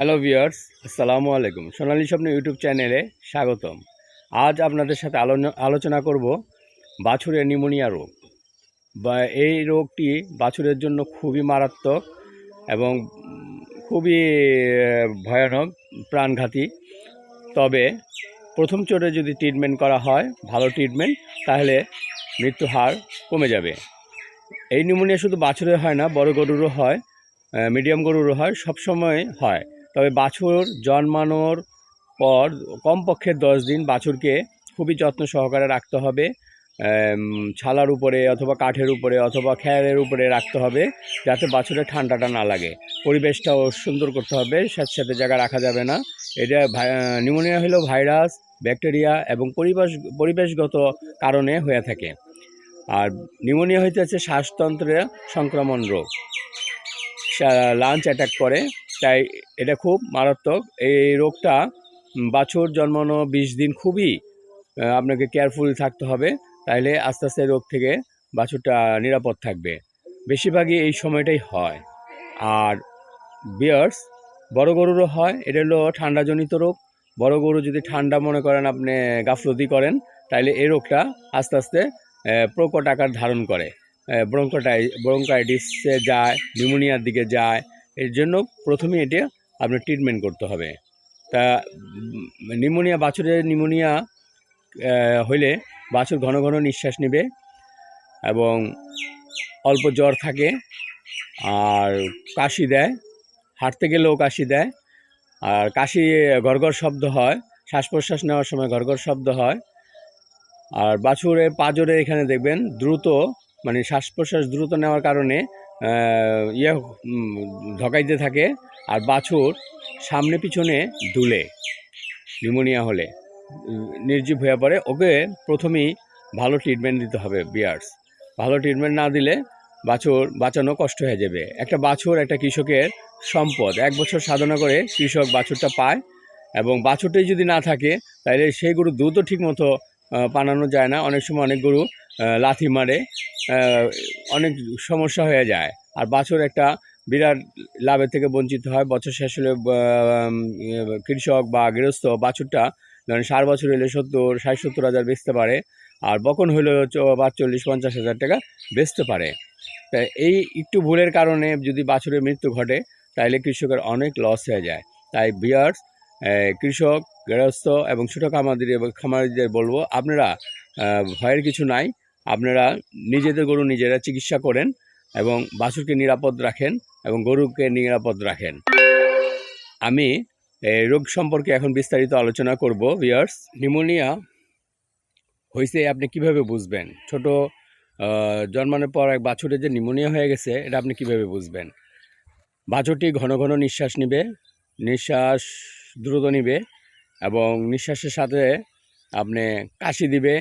Hello viewers, আসসালামু আলাইকুম। সোনালী স্বপ্ন ইউটিউব চ্যানেলে স্বাগতম। আজ আপনাদের সাথে আলো- আলোচনা করব বাছুরের নিউমোনিয়া রোগ। বা এই রোগটি বাছুরের জন্য খুবই মারাত্মক এবং খুবই ভয়ানক প্রাণঘাতী। তবে প্রথম চোটে যদি ট্রিটমেন্ট করা হয়, ভালো ট্রিটমেন্ট তাহলে মৃত্যু হার কমে যাবে। এই নিউমোনিয়া শুধু বাছুরের হয় না, বড় গরুরও হয় মিডিয়াম গরুরও হয়, সবসময় হয়। তবে বাছুর জন্মানোর পর কমপক্ষে দশ দিন বাছুরকে খুবই যত্ন সহকারে রাখতে হবে ছালার উপরে অথবা কাঠের উপরে অথবা খ্যারের উপরে রাখতে হবে যাতে বাছুরের ঠান্ডাটা না লাগে। পরিবেশটাও সুন্দর করতে হবে সাথে সাথে জায়গা রাখা যাবে না। এটা নিউমোনিয়া হলো ভাইরাস, ব্যাকটেরিয়া এবং পরিবেশ, পরিবেশগত কারণে হয়ে থাকে। আর নিউমোনিয়া হইতেছে শ্বাসতন্ত্রে সংক্রমণ রোগ। লাঞ্চ অ্যাটাক করে। তাই এটা খুব মারাত্মক। এই রোগটা বাছুর জন্মানো বিশ দিন খুবই আপনাকে কেয়ারফুল থাকতে হবে। তাইলে আস্তে আস্তে রোগ থেকে বাছুরটা নিরাপদ থাকবে। বেশিরভাগই এই সময়টাই হয়। আর বিয়ার্স বড় গরুরও হয়, এটা হলো ঠান্ডাজনিত রোগ। বড় গরু যদি ঠান্ডা মনে করেন, আপনি গাফলতি করেন, তাইলে এই রোগটা আস্তে আস্তে প্রকট আকার ধারণ করে। ব্রঙ্কোটাই, ব্রঙ্কাইটিসে যায়, নিউমোনিয়ার দিকে যায় এর জন্য প্রথমে এটা আপনার ট্রিটমেন্ট করতে হবে। তা নিউমোনিয়া বাছুরের নিউমোনিয়া হইলে বাছুর ঘন ঘন নিঃশ্বাস নেবে এবং অল্প জ্বর থাকে আর কাশি দেয়, হাঁটতে গেলেও কাশি দেয়। আর কাশি গড়গড় শব্দ হয়, শ্বাস প্রশ্বাস নেওয়ার সময় গড়গড় শব্দ হয়। আর বাছুরের পাজরে এখানে দেখবেন দ্রুত মানে শ্বাস প্রশ্বাস দ্রুত নেওয়ার কারণে ইয়ে ঢকাইতে থাকে আর বাছুর সামনে পিছনে দুলে, নিউমোনিয়া হলে। নির্জীব হয়ে পড়ে। ওকে প্রথমেই ভালো ট্রিটমেন্ট দিতে হবে বিয়ার্স। ভালো ট্রিটমেন্ট না দিলে বাছুর বাঁচানো কষ্ট হয়ে যাবে। একটা বাছুর একটা কৃষকের সম্পদ। এক বছর সাধনা করে কৃষক বাছুরটা পায় এবং বাছুরটাই যদি না থাকে তাহলে সেই গরু দুধও ঠিক মতো পানানো যায় না। অনেক সময় অনেক গরু লাথি মারে অনেক সমস্যা হয়ে যায়। আর বাছুর একটা বিরাট লাভের থেকে বঞ্চিত হয়। বছর শেষ হলে কৃষক বা গৃহস্থ বাছুরটা ধরেন সার বছর হলে সত্তর, ষাট, সত্তর হাজার বেচতে পারে। আর বকন হলে পাঁচচল্লিশ, পঞ্চাশ হাজার টাকা বেচতে পারে। তা এই একটু ভুলের কারণে যদি বাছুরের মৃত্যু ঘটে তাহলে কৃষকের অনেক লস হয়ে যায়। তাই বিয়ার্স কৃষক গৃহস্থ এবং ছোটো খামারি এবং খামারিদের বলব, আপনারা ভয়ের কিছু নাই। আপনারা নিজেদের গরু নিজেরা চিকিৎসা করেন এবং বাছুরকে নিরাপদ রাখেন এবং গরুকে নিরাপদ রাখেন। আমি রোগ সম্পর্কে এখন বিস্তারিত আলোচনা করব ভিয়ার্স নিউমোনিয়া হয়েছে আপনি কীভাবে বুঝবেন? ছোট জন্মানোর পর এক বাছুরের যে নিউমোনিয়া হয়ে গেছে, এটা আপনি কীভাবে বুঝবেন? বাছুরটি ঘন ঘন নিঃশ্বাস নিবে, নিঃশ্বাস দ্রুত নিবে এবং নিঃশ্বাসের সাথে আপনি কাশি দিবে,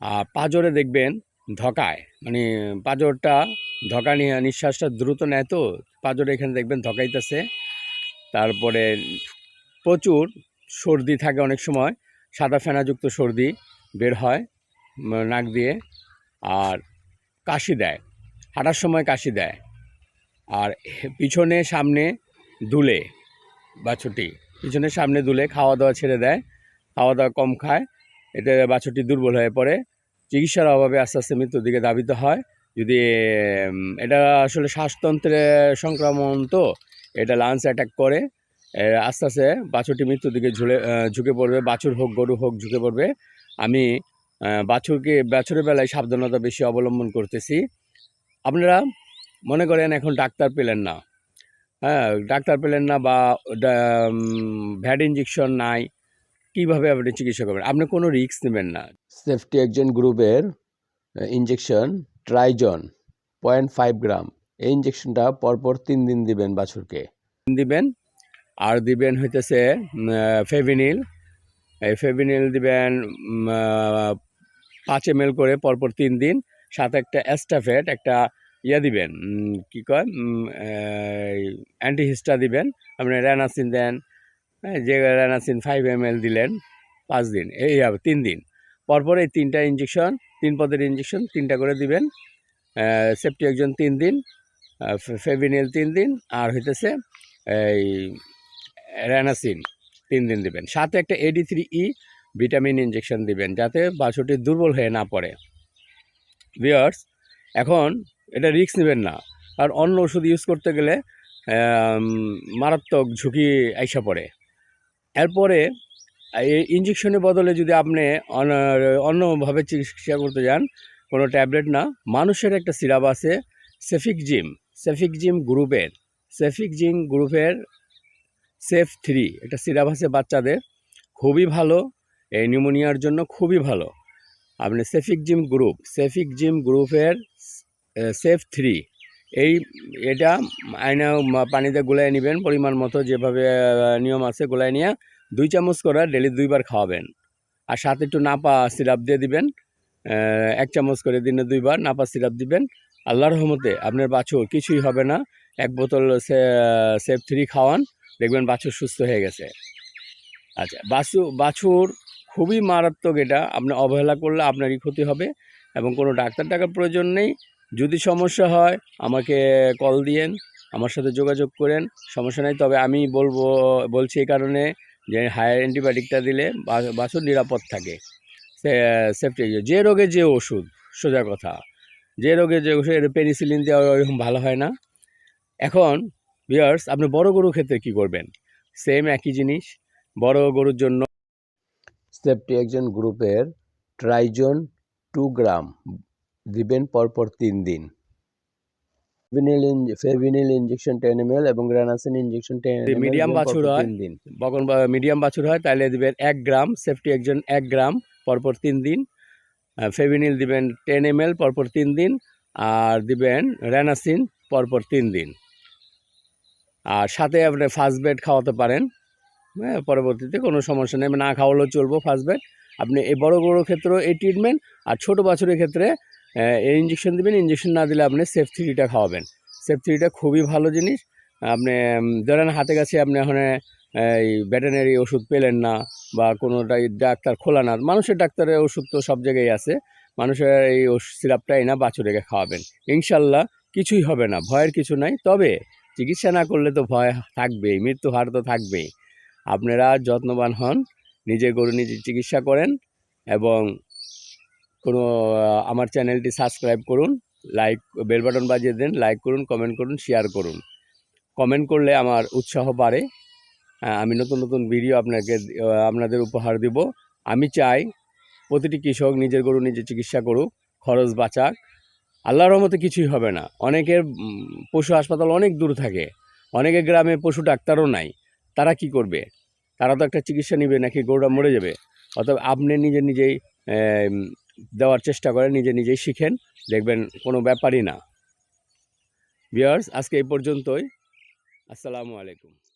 আর পাজরে দেখবেন ধকায়। মানে পাজরটা ধকা নিয়ে নিঃশ্বাসটা দ্রুত নেয় তো, পাজরে এখানে দেখবেন ধকাইতেছে। তারপরে প্রচুর সর্দি থাকে অনেক সময়, সাদা ফেনাযুক্ত সর্দি বের হয় নাক দিয়ে, আর কাশি দেয়, হাঁটার সময় কাশি দেয়। আর পিছনে সামনে দুলে বাছুরটি পিছনে সামনে দুলে খাওয়া দাওয়া ছেড়ে দেয়, খাওয়া দাওয়া কম খায়, এতে বাছুরটি দুর্বল হয়ে পড়ে। চিকিৎসার অভাবে আস্তে আস্তে মৃত্যুর দিকে ধাবিত হয়। যদি এটা আসলে শ্বাসতন্ত্রে সংক্রমণ তো, এটা লাঞ্চ অ্যাটাক করে আস্তে আস্তে বাছুরটি মৃত্যুর দিকে ঝুলে ঝুঁকে পড়বে, বাছুর হোক, গরু হোক, ঝুঁকে পড়বে। আমি বাছুরকে, বাছুরের বেলায় সাবধানতা বেশি অবলম্বন করতেছি। আপনারা মনে করেন এখন ডাক্তার পেলেন না। হ্যাঁ ডাক্তার পেলেন না বা ভ্যাড ইঞ্জেকশন নাই কীভাবে আপনি চিকিৎসা করবেন? আপনি কোনো রিস্ক নেবেন না। সেফটি একজন গ্রুপের ইঞ্জেকশন ট্রাইজন পয়েন্ট ফাইভ গ্রাম। এই ইঞ্জেকশনটা পরপর তিন দিন দিবেন বাছুরকে। দিবেন আর দিবেন হইতেছে ফেভিনিল। এই ফেভিনিল দিবেন পাঁচ এম এল করে পরপর তিন দিন। সাথে একটা অ্যাস্টাফেট একটা ইয়া দিবেন কি কয় অ্যান্টিহিস্টা দিবেন আপনি র্যানাসিন দেন হ্যাঁ, যে র্যানাসিন ফাইভ এম দিলেন পাঁচ দিন এই তিন দিন। পরপর এই তিনটা ইঞ্জেকশন তিন পদের ইঞ্জেকশন তিনটা করে দিবেন সেফটি একজন তিন দিন ফেভিনিল তিন দিন আর হইতেছে এই র্যানাসিন তিন দিন দিবেন। সাথে একটা AD three E vitamin injection দিবেন যাতে বাছুরটি দুর্বল হয়ে না পড়ে। বিয়ার্স এখন এটা রিস্ক নেবেন না। আর অন্য ওষুধ ইউজ করতে গেলে মারাত্মক ঝুঁকি আইসা পড়ে। এরপরে ইঞ্জেকশনের বদলে যদি আপনি অন- অন্যভাবে চিকিৎসা করতে যান, কোনো ট্যাবলেট না, মানুষের একটা সিরাপ আছে সেফিক জিম সেফিক জিম গ্রুপের সেফিক জিম গ্রুপের সেফ থ্রি একটা সিরাপ আছে বাচ্চাদের, খুবই ভালো, এই নিউমোনিয়ার জন্য খুবই ভালো। আপনি সেফিক জিম গ্রুপ সেফিক জিম গ্রুপের সেফ থ্রি এই, এটা আয়না পানিতে গোলায় নেবেন, পরিমাণ মতো যেভাবে নিয়ম আছে গোলায় নিয়ে দুই চামচ করে ডেলি দুইবার খাওয়াবেন। আর সাথে একটু নাপা সিরাপ দিয়ে দিবেন এক চামচ করে দিনে দুইবার নাপা সিরাপ দিবেন। আল্লাহর রহমতে আপনার বাছুর কিছুই হবে না, এক বোতল সেফ থ্রি খাওয়ান, দেখবেন বাছুর সুস্থ হয়ে গেছে। আচ্ছা বাছু, বাছুর খুবই মারাত্মক এটা, আপনি অবহেলা করলে আপনারই ক্ষতি হবে এবং কোনো ডাক্তার টাকার প্রয়োজন নেই। যদি সমস্যা হয়, আমাকে কল দিয়েন, আমার সাথে যোগাযোগ করেন, সমস্যা নেই, তবে আমি বলব, বলছি এই কারণে যে হায়ার অ্যান্টিবায়োটিকটা দিলে বাছুর নিরাপদ থাকে। সেফটি যে রোগে যে ওষুধ, সোজা কথা। যে রোগে যে ওষুধ পেনিসিলিন দেওয়া ওরকম ভালো হয় না। এখন বিয়ার্স আপনি বড় গরুর ক্ষেত্রে কি করবেন? সেম একই জিনিস, বড় গরুর জন্য সেফটি একজন গ্রুপের ট্রাইজন টু গ্রাম দিবেন পরপর তিন দিন। ফেভিনিল ফেভিনিল ইঞ্জেকশন টেন এম এবং গ্রানাসিন ইঞ্জেকশন টেন medium বাছুর হয়, তিন দিন। বকন মিডিয়াম বাছুর হয় তাহলে দিবেন এক গ্রাম সেফটি একজন এক গ্রাম পরপর তিন দিন। ফেভিনিল দিবেন টেন এম এল পরপর তিন দিন আর দিবেন র্যানাসিন পরপর তিন দিন। আর সাথে আপনি ফার্স্ট বেড খাওয়াতে পারেন। হ্যাঁ পরবর্তীতে কোনো সমস্যা নেই না খাওয়ালেও চলবো ফার্স্ট বেড আপনি এই বড় গরুর ক্ষেত্রেও এই ট্রিটমেন্ট আর ছোটো বাছুরের ক্ষেত্রে এই ইঞ্জেকশন দিবেন ইঞ্জেকশন না দিলে আপনি সেফ থ্রিটা খাওয়াবেন। সেফ থ্রিটা খুবই ভালো জিনিস। আপনি ধরেন হাতে কাছে আপনি ওখানে এই ভেটেনারি ওষুধ পেলেন না বা কোনোটাই ডাক্তার খোলা না, মানুষের ডাক্তারের ওষুধ তো সব জায়গায় আছে। মানুষের এই সিরাপটাই না, বাছুরেকে খাওয়াবেন। ইনশাল্লাহ কিছুই হবে না, ভয়ের কিছু নাই। তবে চিকিৎসা না করলে তো ভয় থাকবেই মৃত্যু হার তো থাকবেই। আপনারা যত্নবান হন নিজে গরু নিজে চিকিৎসা করেন এবং কোনো আমার চ্যানেলটি সাবস্ক্রাইব করুন লাইক বেল বাটন বাজিয়ে দেন লাইক করুন কমেন্ট করুন শেয়ার করুন। কমেন্ট করলে আমার উৎসাহ বাড়ে। আহ, আমি নতুন নতুন ভিডিও আপনাকে আপনাদের উপহার দিব। আমি চাই প্রতিটি কৃষক নিজের গরু নিজে চিকিৎসা করুক খরচ বাঁচাক। আল্লাহর রহমতে কিছুই হবে না। অনেকের পশু হাসপাতাল অনেক দূর থাকে। অনেকের গ্রামে পশু ডাক্তারও নাই। তারা কি করবে? তারা তো একটা চিকিৎসা নেবে নাকি গরুটা মরে যাবে? অতএব আপনি নিজে নিজেই দেওয়ার চেষ্টা করেন, নিজে নিজেই শিখেন, দেখবেন কোনো ব্যাপারই না। বিয়ার্স আজকে এই পর্যন্তই। আসসালামু আলাইকুম।